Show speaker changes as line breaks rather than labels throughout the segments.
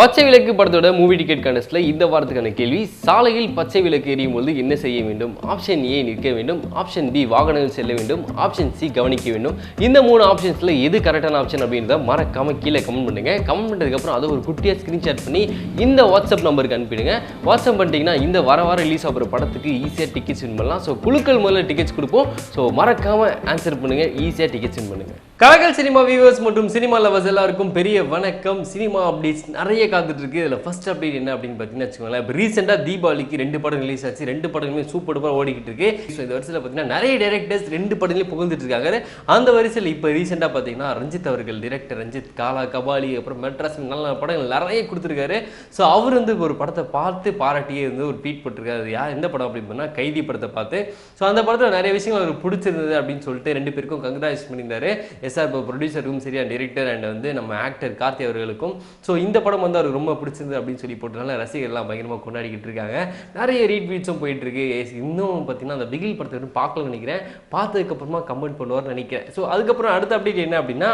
பச்சை விளக்கு படத்தோட மூவி டிக்கெட் கண்டஸ்ட்ல இந்த வாரத்துக்கான கேள்வி சாலையில் பச்சை விளக்கு எரியும் போது என்ன செய்ய வேண்டும்? ஆப்ஷன் ஏ நிற்க வேண்டும் ஆப்ஷன் பி வாகனங்கள் செல்ல வேண்டும் ஆப்ஷன் சி கவனிக்க வேண்டும். இந்த மூணு ஆப்ஷன்ஸ்ல எது கரெக்டான ஆப்ஷன் அப்படின்றத மறக்காம கீழே கமெண்ட் பண்ணுங்க. கமெண்ட் பண்ணதுக்கு அப்புறம் அதை ஒரு குட்டியா ஸ்கிரீன்ஷாட் பண்ணி இந்த வாட்ஸ்அப் நம்பருக்கு அனுப்பிடுங்க. வாட்ஸ்அப் பண்ணிட்டீங்கன்னா இந்த வர வாரம் ரிலீஸ் ஆகிற படத்துக்கு ஈஸியாக டிக்கெட்ஸ் வின் பண்ணலாம். ஸோ குழுக்கள் முதல்ல டிக்கெட்ஸ் கொடுப்போம். ஸோ மறக்காம ஆன்சர் பண்ணுங்க. ஈஸியாக டிக்கெட்ஸ் வின் பண்ணுங்க. கலகல் சினிமா வியூவர்ஸ் மற்றும் சினிமா லவர்ஸ் எல்லாருக்கும் பெரிய வணக்கம். சினிமா அப்டேட்ஸ் நிறைய காத்துட்டு இருக்கு இதில் ஃபர்ஸ்ட் அப்டேட் என்ன அப்படின்னு பார்த்தீங்கன்னா வச்சுக்கோங்களேன். இப்போ ரீசெண்டாக தீபாவளிக்கு ரெண்டு படம் ரிலீஸ் ஆச்சு. ரெண்டு படங்களுமே சூப்பர் டூப்பர் ஓடிக்கிட்டு இருக்கு. ஸோ இந்த வரிசையில் பார்த்தீங்கன்னா நிறைய டேரக்டர்ஸ் ரெண்டு படங்களையும் புகழ்ந்துட்டு இருக்காங்க. அந்த வரிசையில் இப்போ ரீசெண்டாக பார்த்தீங்கன்னா ரஞ்சித் அவர்கள் டிரெக்டர் ரஞ்சித் காலா கபாலி அப்புறம் மெட்ராஸ் நல்ல நல்ல படங்கள் நிறைய கொடுத்துருக்காரு. ஸோ அவர் வந்து ஒரு படத்தை பார்த்து பாராட்டியே வந்து ஒரு ட்வீட் போட்டிருக்காரு. யார் எந்த படம் அப்படின்னு கைதி படத்தை பார்த்து. ஸோ அந்த படத்தில் நிறைய விஷயங்கள் அவருக்கு பிடிச்சிருந்தது அப்படின்னு சொல்லிட்டு ரெண்டு பேருக்கும் கங்க்ராட்ஸ் பண்ணியிருந்தாரு. எஸ்ஆர் இப்போ ப்ரொடியூசருக்கும் சரி டிரெக்டர் அண்ட் வந்து நம்ம ஆக்டர் கார்த்தி அவர்களுக்கும் ஸோ இந்த படம் வந்து அவருக்கு ரொம்ப பிடிச்சிருந்தது அப்படின்னு சொல்லி போட்டதுனால ரசிகர்கள்லாம் பயங்கரமாக கொண்டாடிக்கிட்டு இருக்காங்க. நிறைய ரீட்வீட்ஸும் போயிட்டு இருக்கு. இன்னும் பார்த்தீங்கன்னா அந்த பிகில் படத்தை வந்து பார்க்கலன்னு நினைக்கிறேன். பார்த்ததுக்கப்புறமா கமெண்ட் பண்ணுவார்னு நினைக்கிறேன். ஸோ அதுக்கப்புறம் அடுத்த அப்டேட் என்ன அப்படின்னா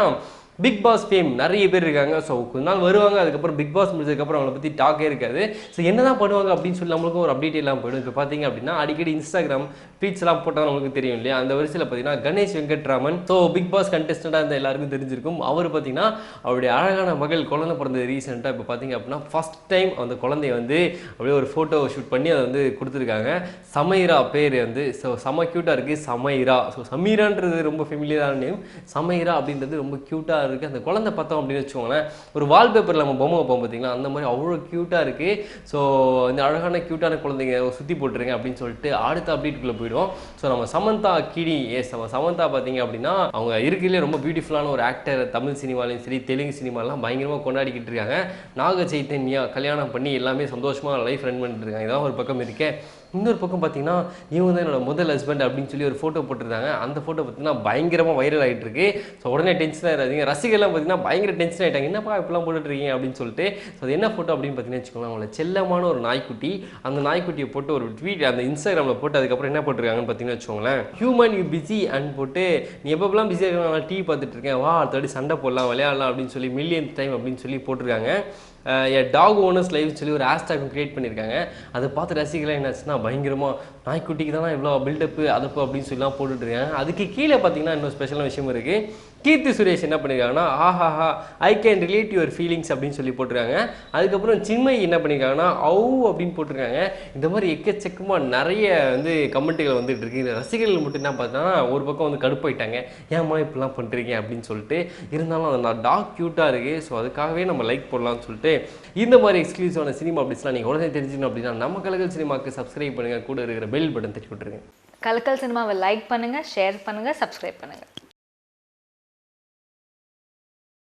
பிக் பாஸ் ஃபேம் நிறைய பேர் இருக்காங்க. ஸோ கொஞ்ச நாள் வருவாங்க. அதுக்கப்புறம் பிக் பாஸ் முடிச்சதுக்கப்புறம் அவங்கள பற்றி டாக்கே இருக்காது. ஸோ என்ன தான் பண்ணுவாங்க அப்படின்னு சொல்லி நம்மளுக்கும் ஒரு அப்டேட் எல்லாம் போயிடும். இப்போ பார்த்தீங்க அப்படின்னா அடிக்கடி இன்ஸ்டாகிராம் ஃபீட்ஸ் போட்டால் நம்மளுக்கு தெரியும் இல்லையா? அந்த வரிசையில் பார்த்தீங்கன்னா Ganesh Venkatraman. So Bigg Boss கண்டெஸ்டண்டாக இருந்த எல்லாருக்கும் தெரிஞ்சிருக்கும். அவர் பார்த்தீங்கன்னா அவருடைய அழகான மகள் குழந்தை பிறந்தது ரீசெண்டாக இப்போ பார்த்தீங்க அப்படின்னா ஃபர்ஸ்ட் டைம் அந்த குழந்தைய வந்து அப்படியே ஒரு ஃபோட்டோ ஷூட் பண்ணி அதை வந்து கொடுத்துருக்காங்க. சமைரா பேர் வந்து. ஸோ செம க்யூட்டாக இருக்குது சமைரா. ஸோ சமீரான்றது ரொம்ப ஃபெமிலியரான நேம் சமைரா அப்படின்றது ரொம்ப க்யூட்டாக இருக்குது அந்த குழந்தை பார்த்தோம் அப்படின்னு வச்சுக்கோங்களேன் ஒரு வால்பேப்பரில் நம்ம பொம்மை வைப்போம் பார்த்தீங்களா? அந்த மாதிரி அவ்வளோ க்யூட்டாக இருக்குது ஸோ இந்த அழகான க்யூட்டான குழந்தைங்க சுற்றி போட்டுருங்க அப்படின்னு சொல்லிட்டு அடுத்த அப்டேட்டுக்குள்ளே போயிடும் ஸோ நம்ம சமந்தா கிடி எஸ் நம்ம சமந்தா பார்த்தீங்க அப்படின்னா அவங்க இருக்கிறதுலே ரொம்ப பியூட்டிஃபுல்லான ஒரு ஆக்டர் தமிழ் சினிமாலையும் சரி தெலுங்கு சினிமாலாம் பயங்கரமாக கொண்டாடிக்கிட்டு இருக்காங்க. நாக சைத்தன்யா கல்யாணம் பண்ணி எல்லாமே சந்தோஷமாக லைஃப் ரன் பண்ணிட்டு இருக்காங்க. இதான் ஒரு பக்கம் இருக்கே. இன்னொரு பக்கம் பார்த்தீங்கன்னா இவங்க தான் என்னோட முதல் ஹஸ்பண்ட் அப்படின்னு சொல்லி ஒரு ஃபோட்டோ போட்டிருந்தாங்க. அந்த ஃபோட்டோ பார்த்தீங்கன்னா பயங்கரமாக வைரல் ஆகிட்டு இருக்கு ஸோ உடனே டென்ஷன் ஆயிடாதீங்க ரசிகர்லாம் பார்த்தீங்கன்னா பயங்கர டென்ஷன் ஆகிட்டாங்க என்னப்பா இப்பெல்லாம் போட்டுட்டு இருக்கீங்க அப்படின்னு சொல்லிட்டு. ஸோ அது என்ன ஃபோட்டோ அப்படின்னு பார்த்தீங்கன்னா வச்சுக்கோங்களேன். அவங்கள செல்லமான ஒரு நாய்க்குட்டி. அந்த நாய்க்குட்டியை போட்டு ஒரு ட்வீட் அந்த இன்ஸ்டாகிராமில் போட்டு அதுக்கப்புறம் என்ன போட்டிருக்காங்கன்னு பார்த்தீங்கன்னா வச்சுக்கோங்களேன். ஹியூமன் யூ பிஸி அண்ட் போட்டு நீ எப்பப்பெல்லாம் பிஸியாக இருக்க நான் டிவி பார்த்துட்டு இருக்கேன். வா அடுத்தடி சண்டை போடலாம் விளையாடலாம் அப்படின்னு சொல்லி மில்லியன் டைம் அப்படின்னு சொல்லி போட்டிருக்காங்க. எ டாக் ஓனர்ஸ் லைவ் சொல்லி ஒரு ஹேஷ்டாக் கிரியேட் பண்ணியிருக்காங்க அதை பார்த்து ரசிகர்கள் என்னாச்சுன்னா பயங்கரமாக நாய்க்குட்டிக்கு தான் இவ்வளோ பில்டப்பு அதப்பு அப்படின்னு சொல்லலாம் போட்டுட்ருக்காங்க அதுக்கு கீழே பார்த்தீங்கன்னா இன்னும் ஸ்பெஷலான விஷயம் இருக்குது கீர்த்தி சுரேஷ் என்ன பண்ணியிருக்காங்கன்னா ஆஹாஹா I can relate your feelings அப்படின்னு சொல்லி போட்டிருக்காங்க. அதுக்கப்புறம் சின்மயி என்ன பண்ணியிருக்காங்கன்னா அவு அப்படின்னு போட்டிருக்காங்க. இந்த மாதிரி எக்கச்சக்கமாக நிறைய வந்து கமெண்ட்டுகள் வந்துட்டு இருக்கு. இந்த ரசிகர்கள் மட்டும் என்ன பார்த்தீங்கன்னா ஒரு பக்கம் வந்து கடுப்பாயிட்டாங்க. ஏம்மா இப்படிலாம் பண்ணுறீங்க அப்படின்னு சொல்லிட்டு இருந்தாலும் அது நான் டாக் க்யூட்டாக இருக்குது ஸோ அதுக்காகவே நம்ம லைக் போடலாம்னு சொல்லிட்டு இந்த மாதிரி எக்ஸ்க்ளூசிவான சினிமா அப்படிஸ்லாம் நீங்கள் உடனே தெரிஞ்சுக்கணும் அப்படின்னா நம்ம கலகல் சினிமாவுக்கு சப்ஸ்கிரைப் பண்ணுங்கள் கூட இருக்கிற பெல் பட்டன் தட்டி விட்டுருங்க.
கலக்கல் சினிமாவை லைக் பண்ணுங்கள் ஷேர் பண்ணுங்கள் சப்ஸ்கிரைப் பண்ணுங்கள்